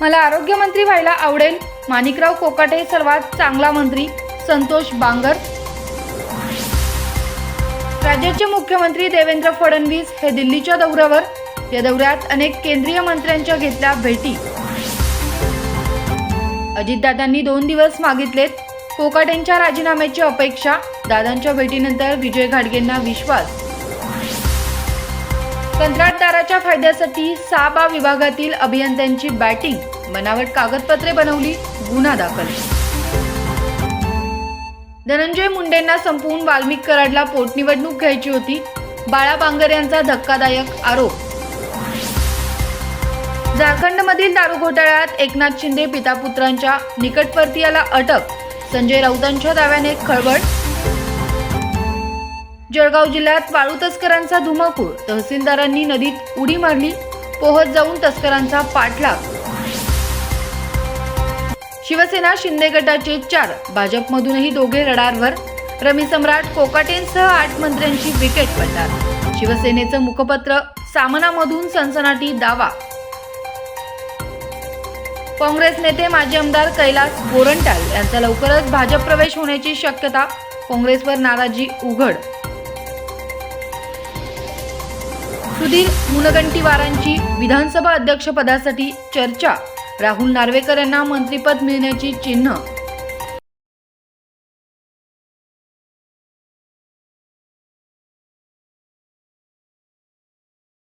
मला आरोग्यमंत्री व्हायला आवडेल. माणिकराव कोकाटे सर्वात चांगला मंत्री. संतोष बांगर. राज्याचे मुख्यमंत्री देवेंद्र फडणवीस हे दिल्लीच्या दौऱ्यावर. या दौऱ्यात अनेक केंद्रीय मंत्र्यांच्या घेतल्या भेटी. अजितदादांनी दोन दिवस मागितलेत. कोकाटेंच्या राजीनाम्याची अपेक्षा. दादांच्या भेटीनंतर विजय घाडगेंना विश्वास. कंत्राटदाराच्या फायद्यासाठी साबा विभागातील अभियंत्यांची बॅटिंग बनावट कागदपत्रे बनवली गुन्हा दाखल. धनंजय मुंडेंना संपवून वाल्मिक कराडला पोटनिवडणूक घ्यायची होती बाळा बांगर यांचा धक्कादायक आरोप. झारखंडमधील दारू घोटाळ्यात एकनाथ शिंदे पितापुत्रांच्या निकटवर्तीयाला अटक संजय राऊतांच्या दाव्याने खळबळ जळगाव जिल्ह्यात वाळू तस्करांचा धुमाकूळ. तहसीलदारांनी नदीत उडी मारली. पोहत जाऊन तस्करांचा पाठलाग. शिवसेना शिंदे गटाचे चार भाजपमधूनही दोघे रडारवर. रमी सम्राट कोकाटेंसह आठ मंत्र्यांची विकेट पडणार. शिवसेनेचं मुखपत्र सामनामधून सनसनाटी दावा. काँग्रेस नेते माजी आमदार कैलास गोरंट्याल यांचा लवकरच भाजप प्रवेश होण्याची शक्यता. काँग्रेसवर नाराजी उघड. सुधीर मुनगंटीवारांची विधानसभा अध्यक्षपदासाठी चर्चा. राहुल नार्वेकर यांना मंत्रिपद मिळण्याची चिन्ह.